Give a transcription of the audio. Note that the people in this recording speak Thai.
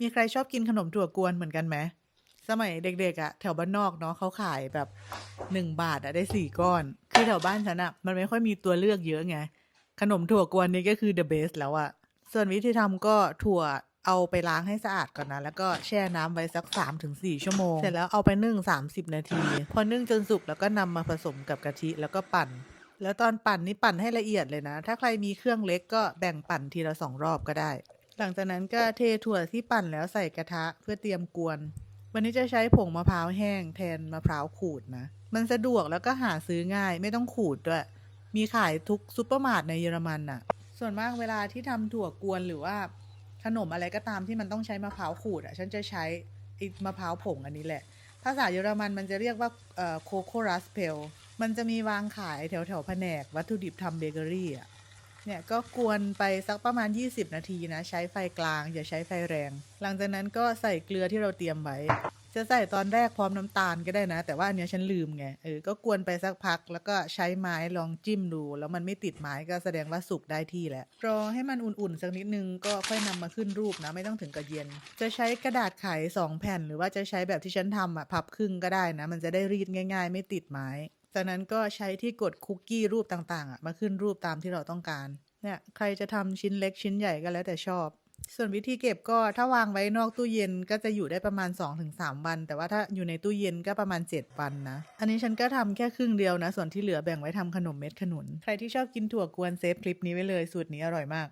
มีใครชอบกินขนมถั่วกวนเหมือนกันไหมสมัยเด็กๆอะแถวบ้านนอกเนาะเขาขายแบบหนึ่งบาทอะได้สี่ก้อน คือแถวบ้านฉันอะมันไม่ค่อยมีตัวเลือกเยอะไง ขนมถั่วกวนนี่ก็คือ the best แล้วอะส่วนวิธีทำก็ถั่วเอาไปล้างให้สะอาดก่อนนะ แล้วก็แช่น้ำไว้สัก3าถึงสชั่วโมง เสร็จแล้วเอาไปนึ่ง 30 นาที พอนึ่งจนสุกแล้วก็นำมาผสมกับกะทิแล้วก็ปั่น แล้วตอนปั่นนี่ปั่นให้ละเอียดเลยนะ ถ้าใครมีเครื่องเล็กก็แบ่งปั่นทีละสองรอบก็ได้ หลังจากนั้นก็เทถั่วที่ปั่นแล้วใส่กระทะเพื่อเตรียมกวน วันนี้จะใช้ผงมะพร้าวแห้งแทนมะพร้าวขูดนะ มันสะดวกแล้วก็หาซื้อง่ายไม่ต้องขูดด้วย มีขายทุกซูเปอร์มาร์ทในเยอรมันน่ะ ส่วนมากเวลาที่ทำถั่วกวนหรือว่า ขนมอะไรก็ตามที่มันต้องใช้มะพร้าวขูดอะ ฉันจะใช้มะพร้าวผงอันนี้แหละ ภาษาเยอรมันมันจะเรียกว่าโคโครัสเพล มันจะมีวางขายแถวแถวแผนกวัตถุดิบทำเบเกอรี่อะ เนี่ยก็กวนไปสักประมาณ 20 นาทีนะ ใช้ไฟกลาง อย่าใช้ไฟแรง หลังจากนั้นก็ใส่เกลือที่เราเตรียมไว้ จะใส่ตอนแรกพร้อมน้ำตาลก็ได้นะ แต่ว่าอันเนี้ยฉันลืมไงเออก็กวนไปสักพัก แล้วก็ใช้ไม้ลองจิ้มดู แล้วมันไม่ติดไม้ก็แสดงว่าสุกได้ที่แล้วรอให้มันอุ่นๆสักนิดนึงก็ค่อยนำมาขึ้นรูปนะ ไม่ต้องถึงกับเย็น จะใช้กระดาษไขสองแผ่น หรือว่าจะใช้แบบที่ฉันทำอะพับครึ่งก็ได้นะ มันจะได้รีดง่าย ๆ ไม่ติดไม้ จากนั้นก็ใช้ที่กดคุกกี้รูปต่างๆอะมาขึ้นรูปตามที่เราต้องการ เนี่ยใครจะทำชิ้นเล็กชิ้นใหญ่ก็แล้วแต่ชอบ ส่วนวิธีเก็บก็ถ้าวางไว้นอกตู้เย็นก็จะอยู่ได้ประมาณ 2-3 วัน แต่ว่าถ้าอยู่ในตู้เย็นก็ประมาณ 7 วันนะ อันนี้ฉันก็ทำแค่ครึ่งเดียวนะ ส่วนที่เหลือแบ่งไว้ทำขนมเม็ดขนุน ใครที่ชอบกินถั่วกวนเซฟคลิปนี้ไว้เลยสูตรนี้อร่อยมาก